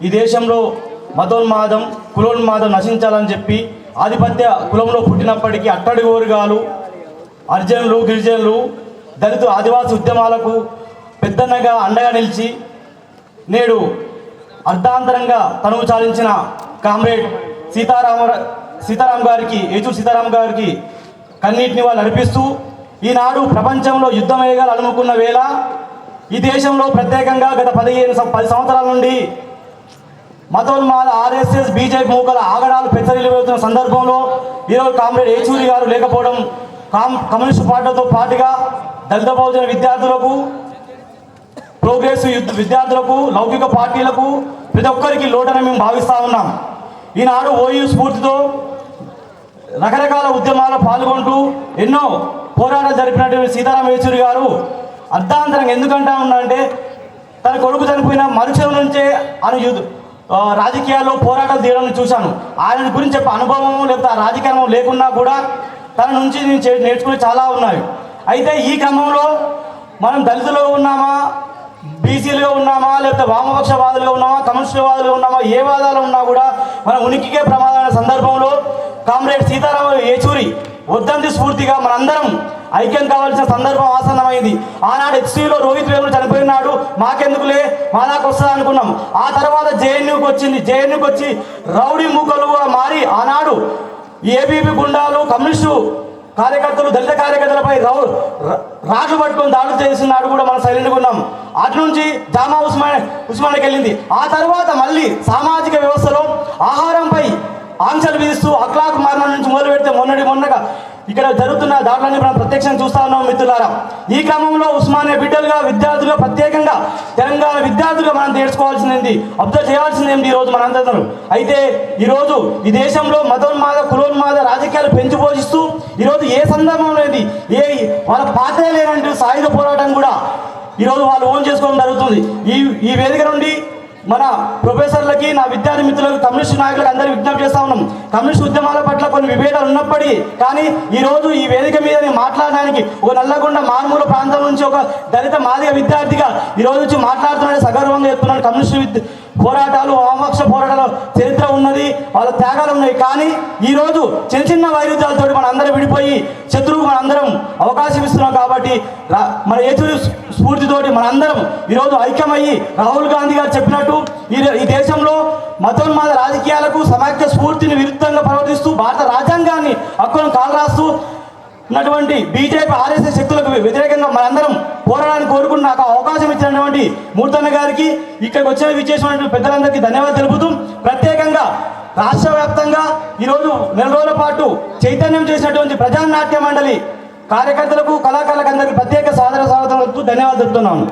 ఈ దేశంలో మతోన్మాదం కులోన్మాదం నశించాలని చెప్పి ఆధిపత్య కులంలో పుట్టినప్పటికీ అట్టడి ఓరుగాలు అర్జనులు గిరిజనులు దళిత ఆదివాసీ ఉద్యమాలకు పెద్దన్నగా అండగా నిలిచి నేడు అర్ధాంతరంగా తనువు చాలించిన కామ్రేడ్ సీతారామ సీతారాం గారికి ఏచూరు సీతారాం గారికి కన్నీటిని వాళ్ళు నడిపిస్తూ ఈనాడు ప్రపంచంలో యుద్ధమేగాలు అనుకున్న వేళ ఈ దేశంలో ప్రత్యేకంగా గత పదిహేను పది సంవత్సరాల నుండి మతోన్మాద ఆర్ఎస్ఎస్ బీజేపీ మూకల ఆగడాలు పెచ్చరిల్లు వెళ్తున్న సందర్భంలో ఈరోజు కామ్రేడ్ ఏచూరి గారు లేకపోవడం కామ్ కమ్యూనిస్ట్ పార్టీలతో పాటుగా దళిత బహుజన విద్యార్థులకు ప్రోగ్రెసివ్ యుద్ధ విద్యార్థులకు లౌకిక పార్టీలకు ప్రతి ఒక్కరికి లోటని మేము భావిస్తూ ఉన్నాం. ఈనాడు ఓయూ స్ఫూర్తితో రకరకాల ఉద్యమాల్లో పాల్గొంటూ ఎన్నో పోరాటాలు జరిపినటువంటి సీతారాం యేచూరి గారు అర్ధాంతరంగా ఎందుకంటా ఉన్నా అంటే తన కొడుకు చనిపోయిన మరుక్షణం నుంచే ఆయన యుద్ధ రాజకీయాల్లో పోరాటాలు తీయడం చూశాను. ఆయన గురించి చెప్పే అనుభవం లేకపోతే ఆ రాజకీయ అనుభవం లేకున్నా కూడా తన నుంచి నేను చే- నేర్చుకునే చాలా ఉన్నాయి. అయితే ఈ క్రమంలో మనం దళితులుగా ఉన్నామా బీసీలుగా ఉన్నామా లేకపోతే వామపక్షవాదులుగా ఉన్నామా కమ్యూనిస్టువాదులుగా ఉన్నామా ఏ వాదాలు ఉన్నా కూడా మన ఉనికికే ప్రమాదమైన సందర్భంలో కామ్రేడ్ సీతారామ ఏచూరి వద్దంది స్ఫూర్తిగా మనందరం ఐక్యం కావాల్సిన సందర్భం ఆసన్నమైంది. ఆనాడు హెచ్సిలో రోహిత్ వేములు చనిపోయినాడు మాకెందుకులే? మా దాకా వస్తుంది అనుకున్నాం. ఆ తర్వాత జేఎన్యూకి వచ్చింది. జేఎన్యూకి వచ్చి రౌడీ మూకలుగా మారి ఆనాడు ఏబీపీ గుండాలు కమ్యూనిస్టు కార్యకర్తలు దళిత కార్యకర్తలపై రౌ రాజు పట్టుకొని దాడులు చేసినాడు కూడా మనం సైలెంట్గా ఉన్నాం. అటు నుంచి జామా ఉస్మాన్ ఉస్మాన్కి వెళ్ళింది. ఆ తర్వాత మళ్ళీ సామాజిక వ్యవస్థలో ఆహారంపై ఆంక్షలు విధిస్తూ అక్లాక్ మరణం నుంచి మొదలు పెడితే మొన్నటి మొన్నగా ఇక్కడ జరుగుతున్న దాడులన్నీ మనం ప్రత్యక్షంగా చూస్తా ఉన్నాం మిత్రులారా. ఈ క్రమంలో ఉస్మానియా బిడ్డలుగా విద్యార్థులుగా ప్రత్యేకంగా తెలంగాణ విద్యార్థులుగా మనం నేర్చుకోవాల్సింది అబ్జర్వ్ చేయాల్సిందేంటి ఈరోజు మనందరం? అయితే ఈరోజు ఈ దేశంలో మతోన్మాద కులోన్మాద రాజకీయాలు పెంచి పోషిస్తూ ఈరోజు ఏ సందర్భంలో ఏ వాళ్ళ పాత్రే లేనంటూ సాయుధ పోరాటం కూడా ఈరోజు వాళ్ళు ఓన్ చేసుకోవడం జరుగుతుంది. ఈ ఈ వేదిక నుండి మన ప్రొఫెసర్లకి నా విద్యార్థి మిత్రులకు కమ్యూనిస్ట్ నాయకులకు అందరూ విజ్ఞప్తి చేస్తా ఉన్నాం. కమ్యూనిస్ట్ ఉద్యమాల పట్ల కొన్ని విభేదాలు ఉన్నప్పటికీ కానీ ఈ రోజు ఈ వేదిక మీద నేను మాట్లాడడానికి ఒక నల్లగొండ మారుమూల ప్రాంతం నుంచి ఒక దళిత మాదిగ విద్యార్థిగా ఈ రోజు వచ్చి మాట్లాడుతున్నాడు సగర్వంగా చెప్తున్నాడు కమ్యూనిస్ట్ పోరాటాలు వామపక్ష పోరాటాలు చరిత్ర ఉన్నది వాళ్ళ త్యాగాలు ఉన్నాయి. కానీ ఈ రోజు చిన్న చిన్న వైరుధ్యాలతో మనందరం విడిపోయి శత్రువు మన అందరం అవకాశం ఇస్తున్నాం కాబట్టి మన ఏచూరి స్ఫూర్తితోటి మనందరం ఈరోజు ఐక్యమయ్యి రాహుల్ గాంధీ గారు చెప్పినట్టు ఈ ఈ దేశంలో మతోన్మాద రాజకీయాలకు సమాఖ్య స్ఫూర్తిని విరుద్ధంగా ప్రవర్తిస్తూ భారత రాజ్యాంగాన్ని హక్కులను కాలరాస్తూ ఉన్నటువంటి బీజేపీ ఆర్ఎస్ఎస్ శక్తులకు వ్యతిరేకంగా మనందరం పోరాడాలని కోరుకుని నాకు అవకాశం ఇచ్చినటువంటి మూర్తన్న గారికి ఇక్కడికి వచ్చిన విచ్చేసినటువంటి పెద్దలందరికీ ధన్యవాదాలు తెలుపుతూ ప్రత్యేకంగా రాష్ట్ర వ్యాప్తంగా ఈరోజు నెల రోజుల పాటు చైతన్యం చేసినటువంటి ప్రజానాట్య మండలి కార్యకర్తలకు కళాకారులకు అందరికీ ప్రత్యేక సాదర స్వాగతం ధన్యవాదాలు చెప్తున్నాను